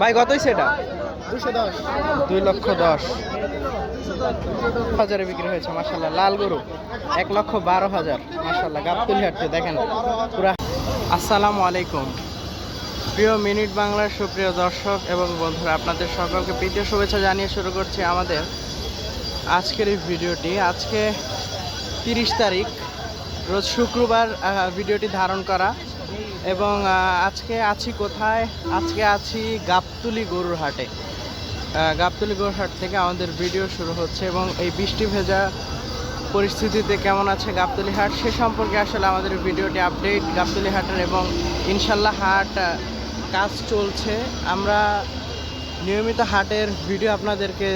ভাই কত হয়েছে এটা? দুই লক্ষ দশ। হাজারে বিক্রি হয়েছে মাসাল্লাহ লাল গরু এক লক্ষ বারো হাজার। মাসাল্লাহ গাবতুলি হাটতে দেখেন। পুরা আসসালামু আলাইকুম। প্রিয় মিনিট বাংলার সুপ্রিয় দর্শক এবং বন্ধুরা আপনাদের সকলকে প্রীতীয় শুভেচ্ছা জানিয়ে শুরু করছি আমাদের আজকের এই ভিডিওটি। আজকে তিরিশ তারিখ রোজ শুক্রবার ভিডিওটি ধারণ করা। এবং আজকে আছি কোথায়? আজকে আছি গাবতুলি গরুর হাটে। গাবতলী গোরহাট থেকে আমাদের ভিডিও শুরু হচ্ছে এবং এই বৃষ্টি ভেজা পরিস্থিতিতে কেমন আছে গাবতলী হাট, সে সম্পর্কে আসলে আমাদের ভিডিওটি আপডেট, গাবতলী হাটের এবং ইনশাল্লাহ হাট কাজ চলছে। আমরা নিয়মিত হাটের ভিডিও আপনাদেরকে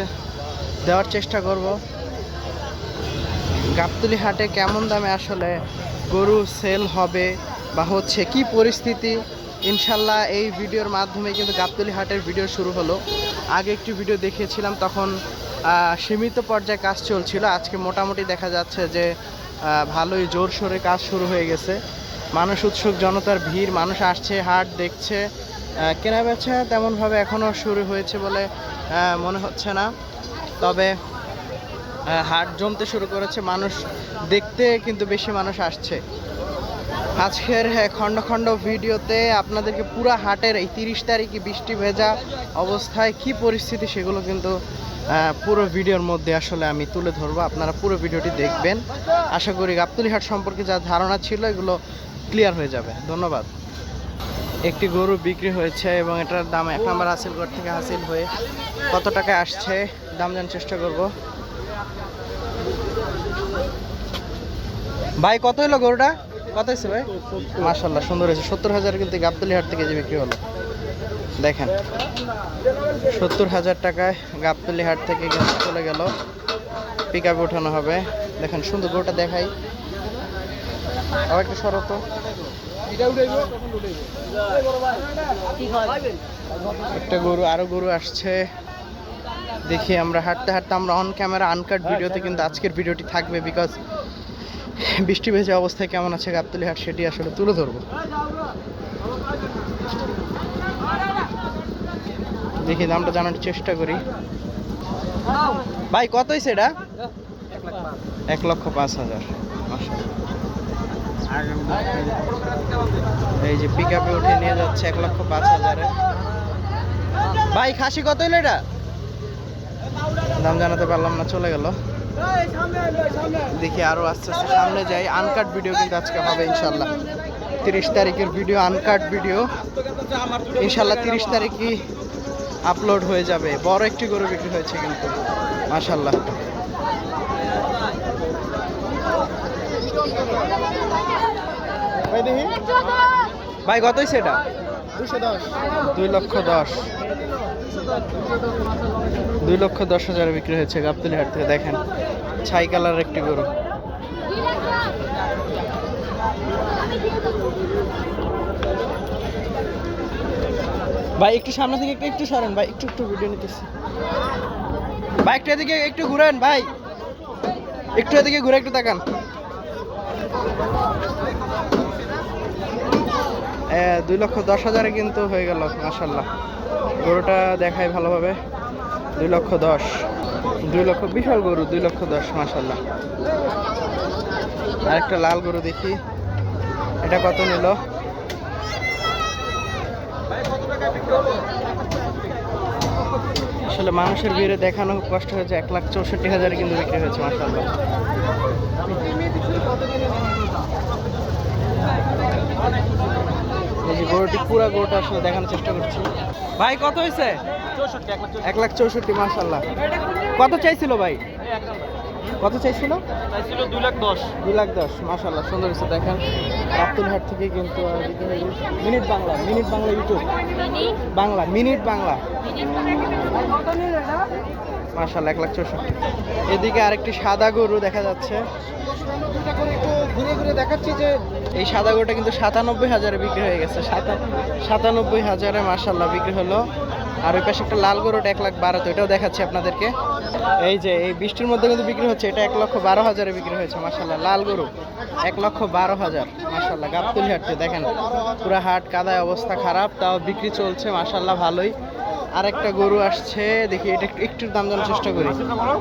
দেওয়ার চেষ্টা করব। গাবতলী হাটে কেমন দামে আসলে গরু সেল হবে? বা হচ্ছে কি পরিস্থিতি, ইনশাল্লাহ এই ভিডিওর মাধ্যমে কিন্তু গাবতলি হাটের ভিডিও শুরু হলো। আগে একটি ভিডিও দেখিয়েছিলাম, তখন সীমিত পর্যায়ে কাজ চলছিল। আজকে মোটামুটি দেখা যাচ্ছে যে ভালোই জোর সোরে কাজ শুরু হয়ে গেছে। মানুষ উৎসুক, জনতার ভিড়, মানুষ আসছে, হাট দেখছে। কেনা বেচা তেমনভাবে এখনও শুরু হয়েছে বলে মনে হচ্ছে না। তবে হাট জমতে শুরু করেছে, মানুষ দেখতে কিন্তু বেশি মানুষ আসছে। আজকের হ্যাঁ, খণ্ড খণ্ড ভিডিওতে আপনাদেরকে পুরা হাটের এই তিরিশ তারিখে বৃষ্টি ভেজা অবস্থায় কি পরিস্থিতি সেগুলো কিন্তু পুরো ভিডিওর মধ্যে আসলে আমি তুলে ধরবো। আপনারা পুরো ভিডিওটি দেখবেন। আশা করি গাবতলি হাট সম্পর্কে যা ধারণা ছিল এগুলো ক্লিয়ার হয়ে যাবে। ধন্যবাদ। একটি গরু বিক্রি হয়েছে এবং এটার দাম এক নম্বর হাসিলগড় থেকে হাসিল হয়ে কত টাকায় আসছে? দাম জানার চেষ্টা করব। ভাই কত হলো গরুটা? কত হয়েছে ভাই? মাশাল্লাহ সুন্দর হয়েছে। সত্তর হাজার কিন্তু গাবতলি হাট থেকে যে বিক্রি হলো। দেখেন সত্তর হাজার টাকায় গাবতলি হাট থেকে কিন্তু চলে গেল। পিক আপে ওঠানো হবে। দেখেন সুন্দর গরুটা দেখাই। আবার একটু শরত একটা গরু আরও গরু আসছে। দেখি আমরা হাঁটতে হাঁটতে আমরা অন ক্যামেরা আনকাট ভিডিওতে কিন্তু আজকের ভিডিওটি থাকবে বিকজ বৃষ্টি ভেজে অবস্থায় কেমন আছে গাবতলি হাট সেটি আসলে তুলে ধরবো। দেখি দামটা জানার চেষ্টা করি। ভাই, কত হয়েছে এটা? এক লক্ষ পাঁচ হাজার। এই যে পিক আপে উঠে নিয়ে যাচ্ছে এক লক্ষ পাঁচ হাজারে। ভাই, খাসি কত হলো এটা? দাম জানাতে পারলাম না, চলে গেল। দেখি আরও আস্তে আস্তে সামনে যাই। আনকাট ভিডিও কিন্তু আজকে হবে ইনশাল্লাহ তিরিশ তারিখের ভিডিও আনকাট ভিডিও ইনশাল্লাহ তিরিশ তারিখই আপলোড হয়ে যাবে। বড় একটি গরু বিক্রি হয়েছে কিন্তু। মাশাল্লাহ ভাই দেখি। ভাই, কত হয়েছে এটা? দুশো দশ দুই লক্ষ দশ। দুই লক্ষ দশ হাজারে বিক্রি হয়েছে গাবতলি হাট থেকে, দেখেন। ছাই কালার একটি গরু। ভাই, একটু সামনে থেকে একটু একটু সরেন ভাই, একটু একটু ভিডিও নিতেছি। ভাই, একটু এদিকে একটু ঘুরেন ভাই। একটু এদিকে ঘুরে একটু তাকান দুই লক্ষ দশ হাজারে কিন্তু হয়ে গেল মাসাল্লাহ গরুটা দেখায় ভালোভাবে। দুই লক্ষ দশ। দুই লক্ষ, বিশাল গরু, দুই লক্ষ দশ মাসাল্লাহ আরেকটা লাল গরু দেখি। এটা কত নিল? আসলে মানুষের ভিড়ে দেখানো কষ্ট হয়েছে, এক লাখ চৌষট্টি হাজারে কিন্তু বিক্রি হয়েছে মাসাল্লাহ যে গরুটি পুরো গরুটা আসলে দেখানোর চেষ্টা করছি। ভাই কত হয়েছে এক লাখ চৌষট্টি। মাসাল্লাহ কত চাইছিল ভাই? কত চাইছিল? ছিল দুই লাখ দশ। দুই লাখ দশ মাসাল্লাহ সুন্দর হয়েছে দেখেন। রাপ্তুলহাট থেকে কিন্তু। Minute Bangla minute Bangla YouTube Bangla minute Bangla. মাসাল্লাহ এক লাখ চৌষট্টি। এদিকে আরেকটি সাদা গরু দেখা যাচ্ছে। ঘুরে ঘুরে দেখাচ্ছি যে এই সাদা গরুটা কিন্তু সাতানব্বই হাজারে বিক্রি হয়ে গেছে। সাতা, সাতানব্বই হাজারে মার্শাল্লাহ বিক্রি হলো। আর ওই পাশে একটা লাল গরুটা এক লাখ বারো তো এটাও দেখাচ্ছি আপনাদেরকে। এই যে, এই বৃষ্টির মধ্যে কিন্তু বিক্রি হচ্ছে, এটা এক লক্ষ বারো হাজারে বিক্রি হয়েছে মার্শাল্লাহ লাল গরু, এক লক্ষ বারো হাজার মার্শাল্লাহ গাবতুলি হাটতে দেখেন, পুরো হাট কাদায় অবস্থা খারাপ, তাও বিক্রি চলছে মার্শাল্লাহ ভালোই। আরেকটা গরু আসছে, দেখি এটা একটু- একটু দাম জানার চেষ্টা করি।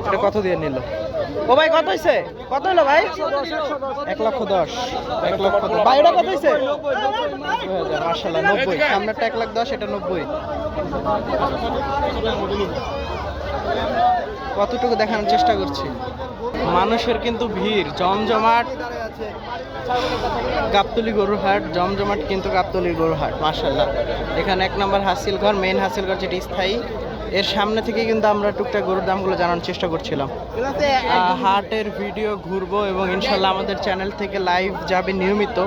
এটা কত দিয়ে নিল? ও ভাই কত হয়েছে কত হলো ভাই? এক লক্ষ দশ। এক লক্ষ দশ। ভাই এটা কত হয়েছে মার্শাল্লাহ নব্বই। সামনেরটা এক লাখ দশ এটা নব্বই। কতটুকু দেখানোর চেষ্টা করছি? মানুষের কিন্তু ভিড় জমজমাট। গাবতলি গরুর হাট জমজমাট কিন্তু গাবতলি গরুর হাট মার্শাল্লাহ এখানে এক নম্বর হাসিল ঘর মেইন হাসিল ঘর যেটি স্থায়ী। এর সামনে থেকে কিন্তু আমরা টুকটাক গরুর দামগুলো জানার চেষ্টা করছিলাম। হাটের ভিডিও ঘুরবো এবং ইনশাল্লাহ আমাদের চ্যানেল থেকে লাইভ যাবে নিয়মিত।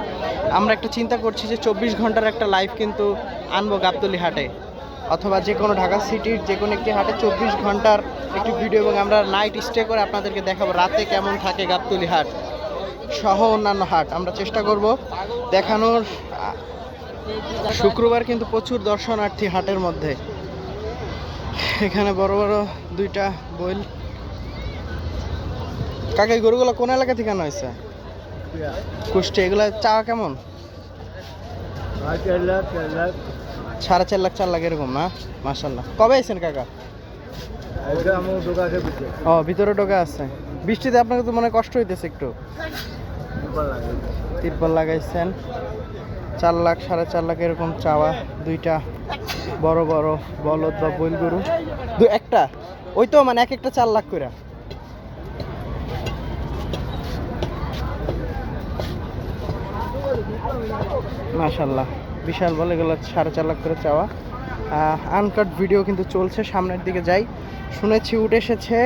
আমরা একটা চিন্তা করছি যে চব্বিশ ঘণ্টার একটা লাইভ কিন্তু আনব গাবতলি হাটে। অথবা যে কোনো ঢাকা সিটির যে কোনো একটি হাটে চব্বিশ ঘণ্টার একটি ভিডিও এবং আমরা নাইট স্টে করে আপনাদেরকে দেখাবো রাতে কেমন থাকে গাবতলি হাট। সহ অন্যান্য হাট আমরা চেষ্টা করব দেখানোর। শুক্রবার কিন্তু প্রচুর দর্শনার্থী হাটের মধ্যে। এখানে বড় বড় দুইটা বইল। কাকা গরুগুলো কোন এলাকা থেকে আনা হয়েছে? কুষ্টি এগুলা চা কেমন? সাড়ে চার লাখ চার লাখ। এরকম না? মাসাল্লাহ কবে আইছেন কাকা? ও ভিতরে ঢোকা আছে। বৃষ্টিতে আপনাকে তো মনে কষ্ট হইতেছে একটু। তিরপল লাগাইছেন। চার লাখ সাড়ে চার লাখ এরকম চাওয়া দুইটা। বড় বড় বলদ বা বইল গরু দু একটা? ওই তো মানে এক একটা চার লাখ করে মাশাল্লাহ। বিশাল বলে এগুলো সাড়ে চার লাখ করে চাওয়া। আনকাট ভিডিও কিন্তু চলছে সামনের দিকে যাই। শুনেছি উঠ এসেছে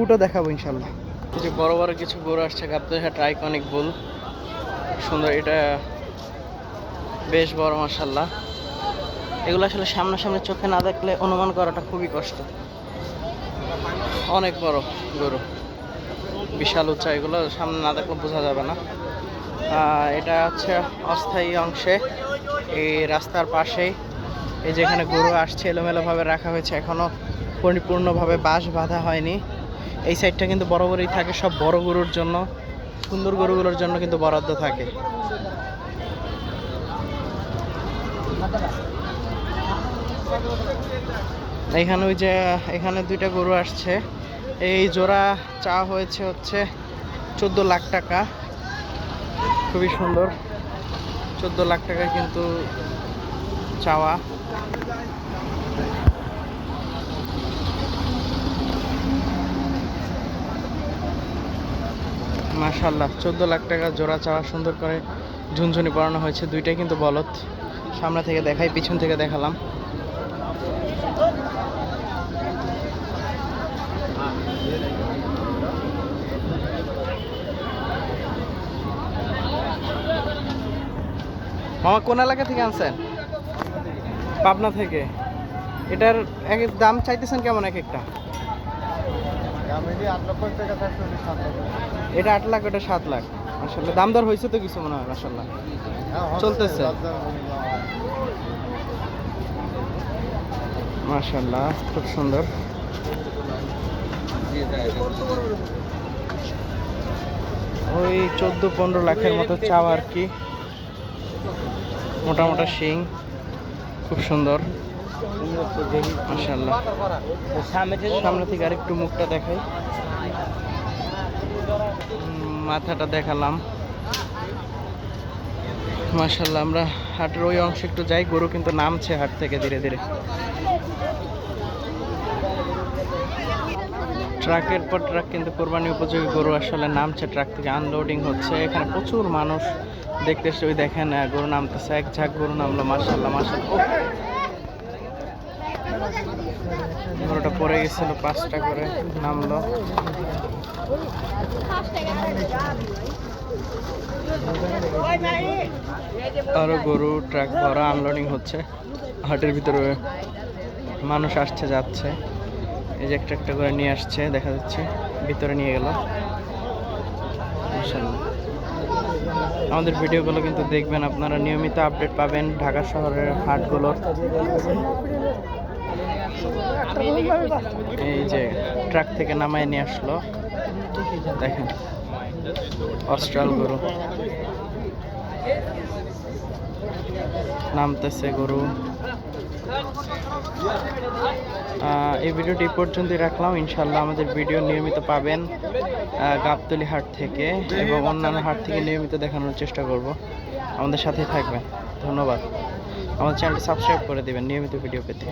উটও দেখাবো ইনশাল্লাহ। কিছু বড় বড় কিছু গরু আসছে গাবদহাট আইকনিক বুল সুন্দর এটা বেশ বড় মাসাল্লাহ এগুলো আসলে সামনাসামনি চোখে না দেখলে অনুমান করাটা খুবই কষ্ট। অনেক বড় গরু। বিশাল উচ্চা, এগুলো সামনে না দেখলে বোঝা যাবে না। এটা হচ্ছে অস্থায়ী অংশে, এই রাস্তার পাশেই। এই যেখানে গরু আসছে, এলোমেলোভাবে রাখা হয়েছে এখনও পরিপূর্ণভাবে বাঁশ বাঁধা হয়নি। এই সাইডটা কিন্তু বড় বড়ই থাকে, সব বড় গরুর জন্য, সুন্দর গরুগুলোর জন্য কিন্তু বরাদ্দ থাকে। এখানে ওই যে, এখানে দুইটা গরু আসছে। এই জোড়া চা হয়েছে হচ্ছে চোদ্দ লাখ টাকা। খুবই সুন্দর। চোদ্দ লাখ টাকা কিন্তু চাওয়া। মাশাল্লাহ চোদ্দ লাখ টাকা জোড়া চাওয়া সুন্দর করে ঝুনঝুনি পড়ানো হয়েছে। দুইটাই কিন্তু বলদ। সামনে থেকে দেখাই, পিছন থেকে দেখালাম। মামা, কোন এলাকা থেকে আনছেন? পাবনা থেকে। এটার এক দাম চাইতেছেন কেমন এক একটা? এটা আট লাখ, ওটা সাত লাখ। আসলে দাম দর হয়েছে তো কিছু মনে হয় মাসাল্লাহ চলতেছে। মাশাল্লাহ খুব সুন্দর। ওই চোদ্দ পনেরো লাখের মতো চাওয়া আর কি। মোটা মোটা শিং, খুব সুন্দর। সামনে থেকে আরেকটু মুখটা দেখাই। মাথাটা দেখালাম। মাশাল্লাহ আমরা হাটের ওই অংশে একটু যাই, গরু কিন্তু নামছে হাট থেকে ধীরে ধীরে। ট্রাকের পর ট্রাক কিন্তু কোরবানি উপযোগী গরু আসলে নামছে, ট্রাক থেকে আনলোডিং হচ্ছে। এখানে প্রচুর মানুষ দেখতে ওই দেখেন গরু নামতেছে, এক ঝাঁক গরু নামলো মার্শাল্লাহ মার্শাল্লাহ গরুটা পড়ে গেছিল, পাঁচটা করে নামলো। আরও গরু, ট্রাক ভরা আনলোডিং হচ্ছে। হাটের ভিতরে মানুষ আসছে, যাচ্ছে। এই যে একটা একটা করে নিয়ে আসছে, দেখা যাচ্ছে, ভিতরে নিয়ে গেল। মাশাআল্লাহ। আমাদের ভিডিওগুলো কিন্তু দেখবেন, আপনারা নিয়মিত আপডেট পাবেন ঢাকা শহরের হাটগুলোর। এই যে ট্রাক থেকে নামায় নিয়ে আসলো। দেখেন, অস্ট্রাল গরু। নামতেছে গরু। এই ভিডিওটি পর্যন্তই রাখলাম। ইনশাল্লাহ আমাদের ভিডিও নিয়মিত পাবেন গাবতলী হাট থেকে এবং অন্যান্য হাট থেকে নিয়মিত দেখানোর চেষ্টা করব। আমাদের সাথে থাকবেন। ধন্যবাদ। আমাদের চ্যানেলটি সাবস্ক্রাইব করে দেবেন নিয়মিত ভিডিও পেতে।